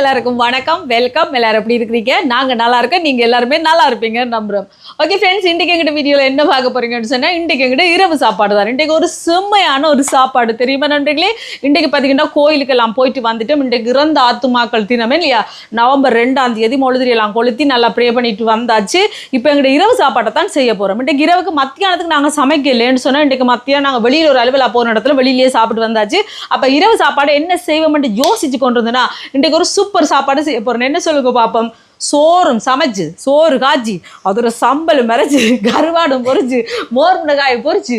எல்லாருக்கும் வணக்கம் வெல்கம் எல்லாரும் எப்படி இருக்கிறீங்க? நாங்கள் நல்லா இருக்கோம். நீங்க எல்லாருமே நல்லா இருப்பீங்க நம்புறோம். ஓகே ஃப்ரெண்ட்ஸ் இன்றைக்கு எங்கிட்ட வீடியோவில் என்ன பார்க்க போறீங்கன்னு சொன்னால் இன்றைக்கு எங்கிட்ட இரவு சாப்பாடு தான். இன்றைக்கு ஒரு செம்மையான ஒரு சாப்பாடு. தெரியுமா நண்பர்களே? இன்றைக்கு பார்த்தீங்கன்னா கோயிலுக்கெல்லாம் போயிட்டு வந்துட்டோம். இன்றைக்கு இறந்த ஆத்துமாக்கள் தினமே இல்லையா? நவம்பர் ரெண்டாம் தேதி மொழுதிரியெல்லாம் கொளுத்தி நல்லா ப்ரே பண்ணிட்டு வந்தாச்சு. இப்போ எங்கிட்ட இரவு சாப்பாட்டை தான் செய்ய போகிறோம் இன்றைக்கு இரவுக்கு மத்தியானத்துக்கு நாங்கள் சமைக்கலைன்னு சொன்னால் இன்றைக்கு மத்தியானம் நாங்கள் வெளியில் ஒரு அலுவலாக போன இடத்துல வெளியிலேயே சாப்பிட்டு வந்தாச்சு. அப்போ இரவு சாப்பாடு என்ன செய்வோம்னு யோசிச்சு கொண்டு இருந்தேன்னா இன்றைக்கு ஒரு சூப்பர் சாப்பாடு செய்ய போகிறேன் என்ன சொல்லுங்க பாப்போம்? சோறும் சமைச்சு சோறு காய்ச்சி அதோட சம்பல் மறைச்சு கருவாடும் பொறிச்சு மோர் மிளகாயை பொறிச்சு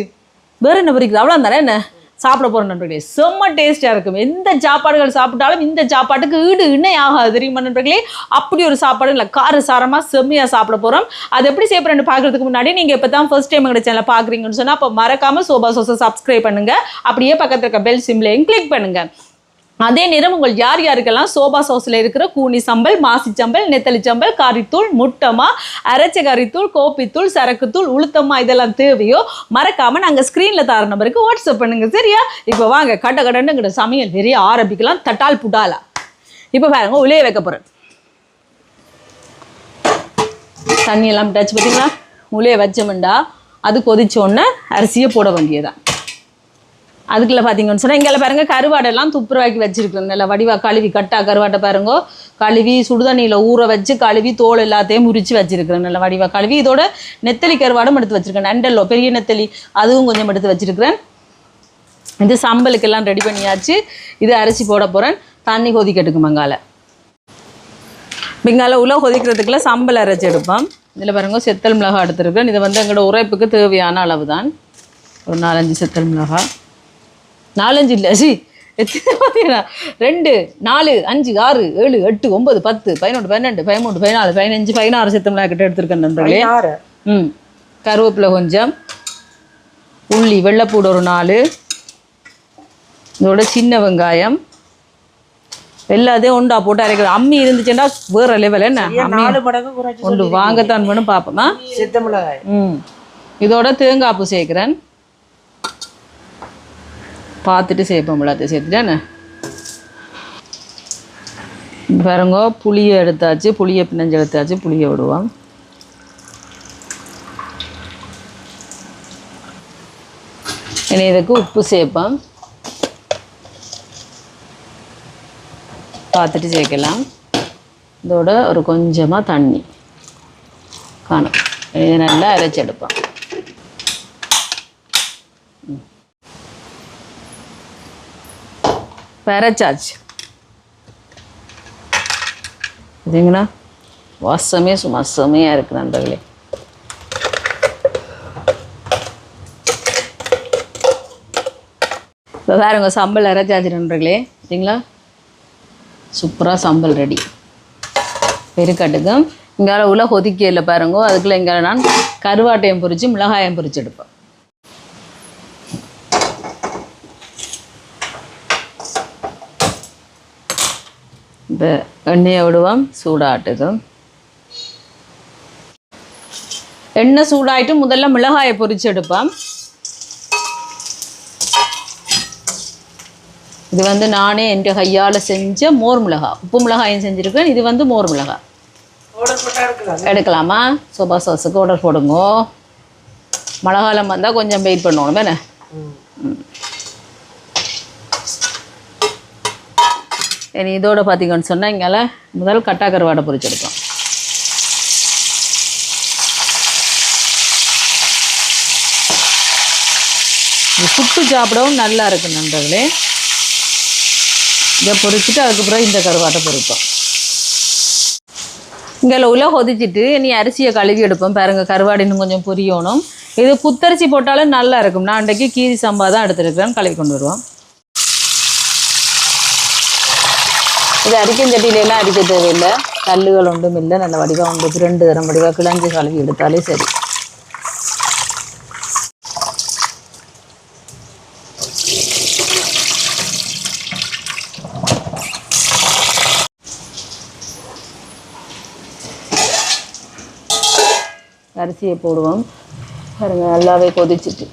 வேறு என்ன பொறிக்குது? அவ்வளோ தானே என்ன? சாப்பிட போறோம் நண்பர்களே. செம்ம டேஸ்ட்டாக இருக்கும். எந்த சாப்பாடுகள் சாப்பிட்டாலும் இந்த சாப்பாட்டுக்கு ஈடு இணை ஆகாது. தெரியுமா நண்பர்களே? அப்படி ஒரு சாப்பாடு இல்லை கார சாரமாக செம்மையாக சாப்பிட போகிறோம் அது எப்படி செய்ய பார்க்குறதுக்கு முன்னாடி நீங்கள் இப்போ தான் ஃபர்ஸ்ட் டைம் எங்க சேனலை பார்க்குறீங்கன்னு சொன்னால் அப்போ மறக்காமல் சோபா சோசை சப்ஸ்கிரைப் பண்ணுங்க. அப்படியே பக்கத்தில் இருக்க பெல் சிம்லையும் கிளிக் பண்ணுங்கள் அதே நேரம் உங்கள் யார் யாருக்கெல்லாம் சோபா சாஸில் இருக்கிற கூனி சம்பல் மாசி சம்பல் நெத்தலி சம்பல் கறித்தூள் முட்டமா அரைச்ச கறித்தூள் கோப்பித்தூள் சரக்குத்தூள் உளுத்தமா இதெல்லாம் தேவையோ மறக்காம நாங்கள் ஸ்க்ரீனில் தர நம்பருக்கு வாட்ஸ்அப் பண்ணுங்க சரியா? இப்போ வாங்க கட்ட கடனுங்கிற சமையல் பெரிய ஆரம்பிக்கலாம் தட்டால் புட்டாலா. இப்போ பாருங்க உலைய வைக்க போகிறேன் தண்ணி எல்லாம் டச் பார்த்தீங்களா உலைய வச்சோம்டா அது கொதிச்சோடனே அரிசியை போட வேண்டியதான் அதுக்குள்ள பார்த்தீங்கன்னு சொன்னால் இங்கே பாருங்க கருவாடெல்லாம் துப்புரவாக்கி வச்சிருக்கேன் நல்லா வடிவா கழுவி கட்டா கருவாட்டை பாருங்க. கழுவி சுடுதண்ணியில் ஊற வச்சு கழுவி தோல் எல்லாத்தையும் முறிச்சு வச்சிருக்கிறேன் நல்லா வடிவா கழுவி. இதோட நெத்தலி கருவாடும் எடுத்து வச்சிருக்கேன் நண்டல்லோ பெரிய நெத்தலி அதுவும் கொஞ்சம் எடுத்து வச்சிருக்கிறேன். இது சம்பலுக்கெல்லாம் ரெடி பண்ணியாச்சு. இது அரிசி போட போகிறேன் தண்ணி கொதிக்கட்டுக்கு மங்கால. பிங்கால உள்ள கொதிக்கிறதுக்குள்ள சம்பல் அரைச்சி எடுப்போம். இதில் பாருங்க செத்தல் மிளகா எடுத்துருக்கேன் இது வந்து எங்களோட உரைப்புக்கு தேவையான அளவு தான் ஒரு நாலஞ்சு செத்தல் மிளகாய். நாலஞ்சு இல்லை. சி பார்த்தீங்கன்னா ரெண்டு நாலு அஞ்சு ஆறு ஏழு எட்டு ஒன்பது பத்து பதினொன்று பன்னெண்டு பதிமூணு பதினாலு பதினஞ்சு பதினாறு செத்தல் மிளகாய் கிட்ட எடுத்துருக்கேன் நண்பர்களே. ம். கருவேப்பிலை கொஞ்சம். உள்ளி வெள்ளைப்பூடு ஒரு நாலு. இதோட சின்ன வெங்காயம். எல்லாத்தையும் ஒண்டா போட்டு அரைக்கிறோம் அம்மி இருந்துச்சுன்னா வேற லெவல் என்ன? ஒன்று வாங்கத்தான் வேணும் பார்ப்போமா ம். இதோட தேங்காய் பூ சேர்க்குறேன். பார்த்துட்டு சேர்ப்போம் எல்லாத்தையும் சேர்த்துட்டேன்னு பாருங்க புளியை எடுத்தாச்சு புளியை பிணைஞ்சு எடுத்தாச்சு புளியை விடுவோம். இனி இதுக்கு உப்பு சேர்ப்போம். பார்த்துட்டு சேர்க்கலாம். இதோட ஒரு கொஞ்சமாக தண்ணி. காணும். இது நல்லா அரைச்சி எடுப்போம். ம். இப்ப அரைச்சாச்சு பார்த்தீங்களா வாசமே சும்மா செமையாக இருக்கு நண்பர்களே. இப்போ வேறுங்க சம்பல் அரைச்சாச்சு நண்பர்களே. சரிங்களா சூப்பராக சம்பல் ரெடி பெருக்கட்டுக்கும் இங்கால உள்ள கொதிக்கையில் பாருங்க அதுக்குள்ளே இங்கே நான் கருவாட்டையும் பொறிச்சு மிளகாயம் பொரிச்சு எடுப்பேன். இப்போ எண்ணெயை விடுவோம் சூடாட்டுக்கும் எண்ணெய் சூடாயிட்டு முதல்ல மிளகாயை பொரிச்சு எடுப்பேன் இது வந்து நானே என் கையால் செஞ்ச மோர் மிளகாய் உப்பு மிளகாயும் செஞ்சுருக்கேன் இது வந்து மோர் இருக்கலாம் எடுக்கலாமா. சோபா சாஸுக்கு ஆர்டர் போடுங்க. மழை காலம் வந்தால் கொஞ்சம் வெயிட் பண்ணணும் என்ன சரி இதோட பார்த்தீங்கன்னு சொன்னால் இங்கே முதல் கட்டா கருவாடை பொறிச்செடுப்போம் இது சுட்டு சாப்பிடவும் நல்லா இருக்கு நண்பர்களே. இதை பொரிச்சிட்டு அதுக்கப்புறம் இந்த கருவாட்டை பொரிப்போம் இங்கே உள்ள கொதிச்சிட்டு நீ அரிசியை கழுவி எடுப்போம். பாருங்க கருவாடு இன்னும் கொஞ்சம் புரியணும். இது புத்தரிசி போட்டாலும் நல்லா இருக்கும். நான் அன்றைக்கு கீரி சம்பா தான் எடுத்துருக்கிறேன். கழுவி கொண்டு வருவோம். இது அரிக்கும் எல்லாம் அரிக்க தேவையில்லை. கல்லுகள் ஒன்றும் இல்லை. நல்ல வடிவாக உண்டு ரெண்டு தரம் வடிவாக கிழஞ்சு கழுவி எடுத்தாலே சரி. அரிசியை போடுவோம். பாருங்க நல்லாவே கொதிச்சிட்டு.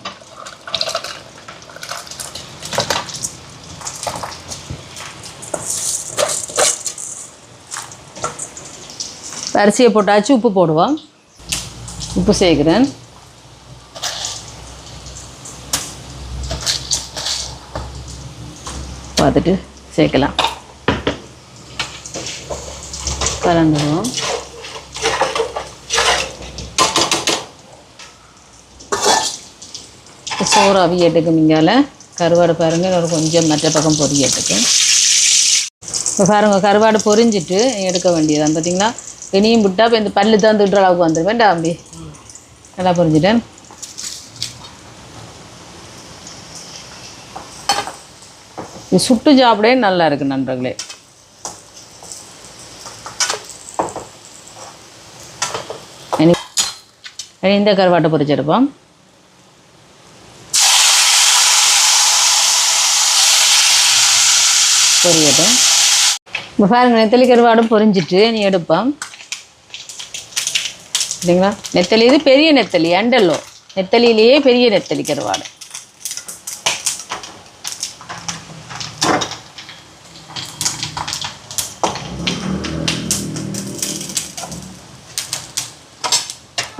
அரிசியை போட்டாச்சு உப்பு போடுவோம். உப்பு சேர்க்குறேன். பார்த்துட்டு சேர்க்கலாம். கலந்துடுவோம் சோறு அவியட்டுக்கு மிங்கால. கருவாடு பாருங்கள் ஒரு கொஞ்சம் மற்ற பக்கம் பொரியட்டுக்கு இப்போ பாருங்கள் கருவாடு பொரிஞ்சிட்டு எடுக்க வேண்டியதான் பார்த்தீங்களா? இனியும் விட்டா இப்போ இந்த பல்லு தான் திட்டுற அளவுக்கு வந்துடுவேன் டாம்பி நல்லா பொரிஞ்சிட்டேன் இது சுட்டு சாப்பிடே நல்லா இருக்கு நண்பர்களே இந்த கருவாட்டை பொறிச்செடுப்போம் பொரியட்டும் இப்போ பாருங்க நெத்தலி கருவாடும் பொரிஞ்சிட்டு நீ எடுப்போம் சரிங்களா நெத்தலி இது பெரிய நெத்தலி அண்டல்லோ நெத்தலியிலேயே பெரிய நெத்தலி கருவாடு.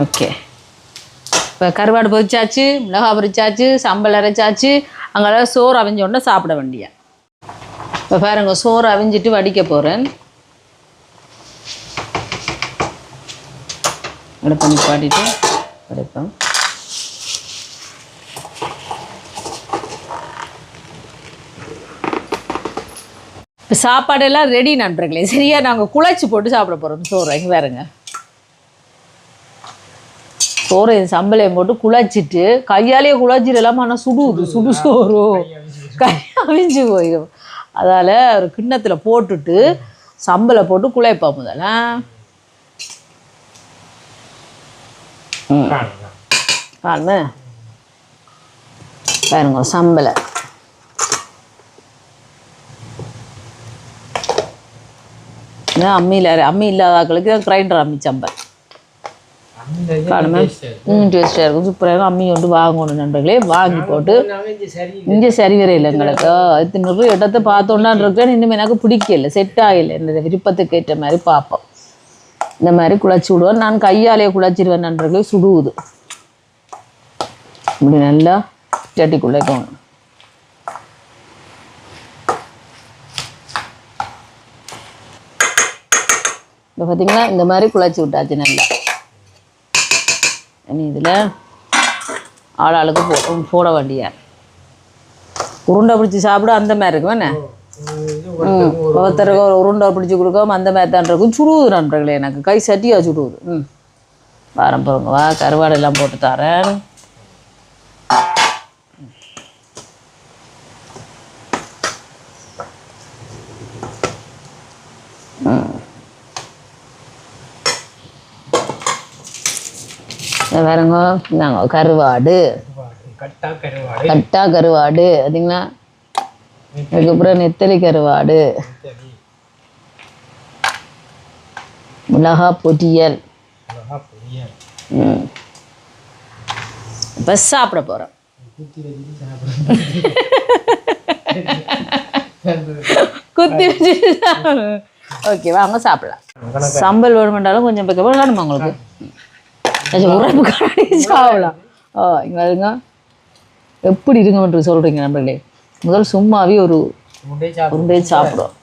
ஓகே. இப்போ கருவாடு பொரிச்சாச்சு மிளகா பொரிச்சாச்சு சம்பல் அரைச்சாச்சு அங்கே சோறு அவிஞ்ச உடனே சாப்பிட வேண்டிய இப்போ பாருங்க சோறு அவிஞ்சிட்டு வடிக்க போகிறேன் அடுப்பை நிப்பாட்டிட்டு உடைப்போம் இப்போ சாப்பாடெல்லாம் ரெடி நண்பர்களே சரியா நாங்கள் குழச்சி போட்டு சாப்பிட போகிறோம் சோறு இங்கே வேறுங்க சோறு சம்பளையும் போட்டு குழச்சிட்டு கையாலேயே குழச்சிடலாமா ஆனால் சுடுது சுடு சோறு கை அவிஞ்சு போயிடும் அதால் ஒரு கிண்ணத்தில் போட்டுட்டு சம்பளை போட்டு குழைப்பா முதல்ல ம். பாருங்க. பாருங்க. இதான் அம்மியில் அம்மி இல்லாதாக்களுக்கு கிரைண்டர் அம்மி சம்பல் காணுமே ம் டேஸ்ட்டாக இருக்கும் சூப்பராக அம்மி கொண்டு வாங்கணும் நண்பர்களே. வாங்கி போட்டு இங்கே சரி வரையில எங்களுக்கு. இது நிறைய இடத்த பார்த்தோன்னான் இருக்கேன் இன்னும் எனக்கு பிடிக்கல. செட் ஆகலை. இந்த விருப்பத்துக்கு ஏற்ற மாதிரி பார்ப்போம். இந்த மாதிரி குழச்சி விடுவேன். நான் கையாலே குழச்சிடுவேன் நண்பர்களே சுடுவுது. இப்படி நல்லா சட்டி குழைக்கணும் இப்போ பார்த்தீங்கன்னா இந்த மாதிரி குழச்சி விட்டாச்சு நல்லா. இனி இதில் ஆளாளுக்கு போ போட வேண்டிய உருண்டை பிடிச்சி சாப்பிட அந்த மாதிரி இருக்கும் ஒருத்தருக்கு ஒரு உருண்டை பிடிச்சி கொடுக்காம அந்த மாதிரி தான் இருக்கும். சுடுவுது நண்பர்களே எனக்கு கை சட்டியாக சுடுவுது. ம். வாரம் போகிறோங்க வா கருவாடு எல்லாம் போட்டு தரேன். பாருங்க நாங்கள் கருவாடு. கட்டா கருவாடு. கட்டா கருவாடு பார்த்தீங்களா அதுக்கப்புறம் நெத்தலி கருவாடு மிளகா பொரியல். மிளகா இப்போ சாப்பிட போகிறோம் குத்தி வச்சு ஓகே வாங்க சாப்பிடலாம். சம்பல் வேணுமெண்டாலும் கொஞ்சம் பக்கம் வேணுமா உங்களுக்கு? கொஞ்சம் உரைப்பு சாப்பிடலாம். ஓ இங்கே வருங்க எப்படி இருக்குமென்று சொல்கிறீங்க நம்மளே முதல் சும்மாவே ஒரு உருண்டை சாப்பிடும்.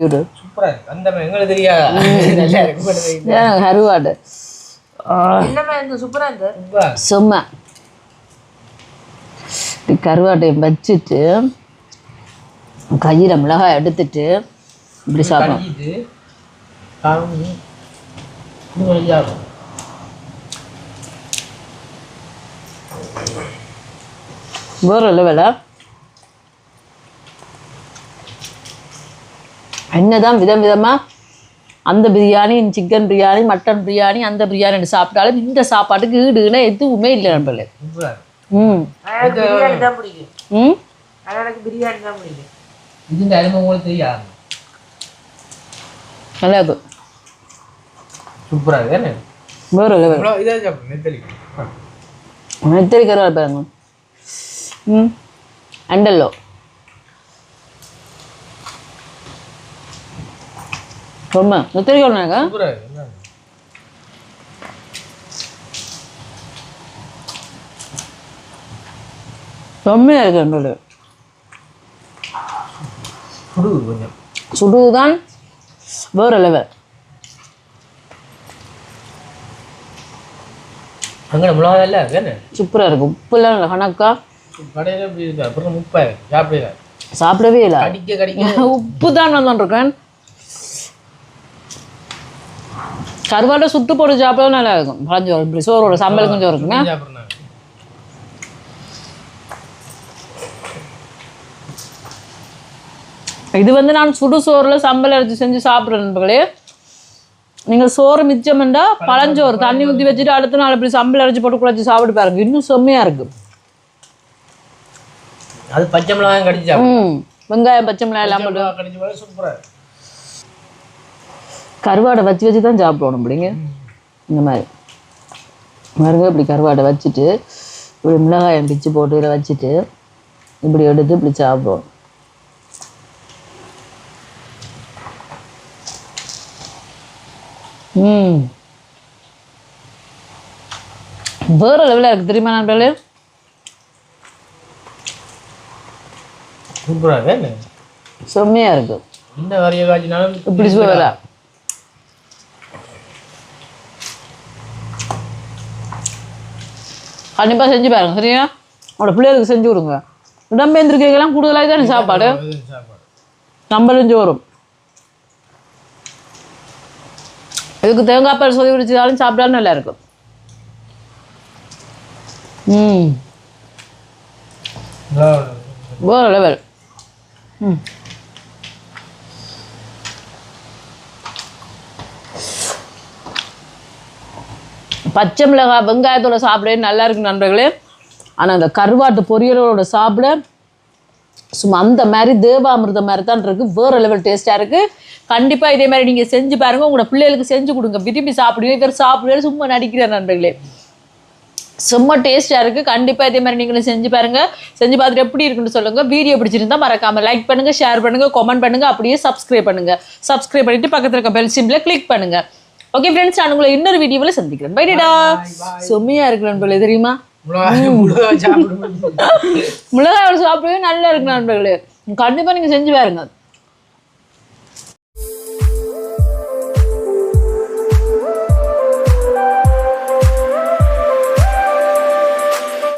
இது சூப்பரா இருக்கு. அந்த மாதிரி எங்களுக்கு தெரியாதா? நல்லா இருக்கு பண்ணுது இதான் கருவாடு ஆ, என்னமா இந்த சூப்பரா இந்த ரொம்ப சும்மா. கருவாட்டையும் வச்சுட்டு கையில் மிளகாய் எடுத்துட்டு இப்படி சாப்பிடும் வேறு லெவல என்னதான் விதம் விதமா அந்த பிரியாணி சிக்கன் பிரியாணி மட்டன் பிரியாணி அந்த பிரியாணி சாப்பிட்டாலும் இந்த சாப்பாட்டுக்கு ஈடுனா எதுவுமே இல்லை இருக்கு ம். பிரியாணி தான் பிடிக்கும். ம்? நல்லா இருக்கும் சூப்பரா இருக்கு என்ன? வேறு லெவல் நெத்தலி கருவாடு பாருங்க. ம். அண்டல்லோ ரொம்ப. இருக்கு. என்ன? செம்மையாக இருக்கு என்னோட. சுடுதான் வேற லெவல் அங்கே மிளகா இல்லை சூப்பராக இருக்கு. உப்புலாம் இல்லை கணக்கா? கடையில் அப்புறம் சாப்பிடல. சாப்பிடவே இல்லை. கடிக்க கடிக்க. உப்பு தான் வந்துருக்கேன். கருவாட்டை சுட்டு போட்டு சாப்பிடவும் நல்லா இருக்கும். பழஞ்சோறு இப்படி சோறோட சம்பல் கொஞ்சம் இருக்குங்க. இது வந்து நான் சுடு சோறில் சம்பல் அரைச்சி செஞ்சு சாப்பிட்றேன் நண்பர்களே. நீங்கள் சோறு மிச்சம்ண்டா பழஞ்சோறு தண்ணி ஊற்றி வச்சுட்டு அடுத்த நாள் இப்படி சம்பல் அரைச்சி போட்டு குழச்சி சாப்பிட்டு பாருங்க. இன்னும் செம்மையாக இருக்கு. அது பச்சை மிளகாயும் கடிச்சு ம் வெங்காயம் பச்சை மிளகாய் எல்லாம் போட்டு. கடிச்சு சூப்பராக கருவாடை வச்சு வச்சு தான் சாப்பிடணும் அப்படிங்க? இந்த மாதிரி. பாருங்க இப்படி கருவாடை வச்சுட்டு இப்படி மிளகாயம் பிச்சு போட்டு இதில் வச்சுட்டு இப்படி எடுத்து இப்படி சாப்பிடுவோம் ம். வேற லெவலில் இருக்குது தெரியுமா நண்பர்களே சூப்பராக இருக்கு. செம்மையாக இருக்குது இந்த வரைய காய்ச்சினாலும் இப்படி சுவரா கண்டிப்பாக செஞ்சு பாருங்க சரியா? உங்களோட பிள்ளைகளுக்கு செஞ்சு கொடுங்க. இடம்பெயர்ந்திருக்கைகள்லாம் கூடுதலாக தானே சாப்பாடு? நம்மளும் சோறும். இதுக்கு தேங்காய் பால் சொல்லி குடிச்சாலும் சாப்பிட்டாலும் நல்லா இருக்கும். ம். வேறு லெவல் பச்சை மிளகாய் வெங்காயத்தோட சாப்பிட நல்லா இருக்கு நண்பர்களே. ஆனால் அந்த கருவாட்டு பொரியலோட சாப்பிட சும்மா அந்த மாதிரி தேவாமிர்தம் மாதிரி தான் இருக்குது வேற லெவல் டேஸ்ட்டாக இருக்குது கண்டிப்பாக இதே மாதிரி நீங்கள் செஞ்சு பாருங்கள் உங்களோட பிள்ளைகளுக்கு செஞ்சு கொடுங்க. விரும்பி சாப்பிடுவீங்க. இவர் சாப்பிடுவேன் சும்மா நடிக்கிறார் நண்பர்களே. செம்ம டேஸ்ட்டாக இருக்குது கண்டிப்பாக இதே மாதிரி நீங்களும் செஞ்சு பாருங்கள் செஞ்சு பார்த்துட்டு எப்படி இருக்குன்னு சொல்லுங்கள் வீடியோ பிடிச்சிருந்தா மறக்காமல் லைக் பண்ணுங்கள் ஷேர் பண்ணுங்கள் கமெண்ட் பண்ணுங்கள் அப்படியே சப்ஸ்கிரைப் பண்ணுங்கள் சப்ஸ்கிரைப் பண்ணிட்டு பக்கத்தில் இருக்க பெல் சிம்பில் கிளிக் பண்ணுங்கள் ஓகே ஃப்ரெண்ட்ஸ் நான் உங்களை இன்னொரு வீடியோவில் சந்திக்கிறேன். பைடா செம்மையாக இருக்கு நண்பர்களே தெரியுமா? மிளகாய் சாப்பிடவே நல்லா இருக்கு நண்பர்களே. கண்டிப்பாக நீங்கள் செஞ்சு பாருங்க.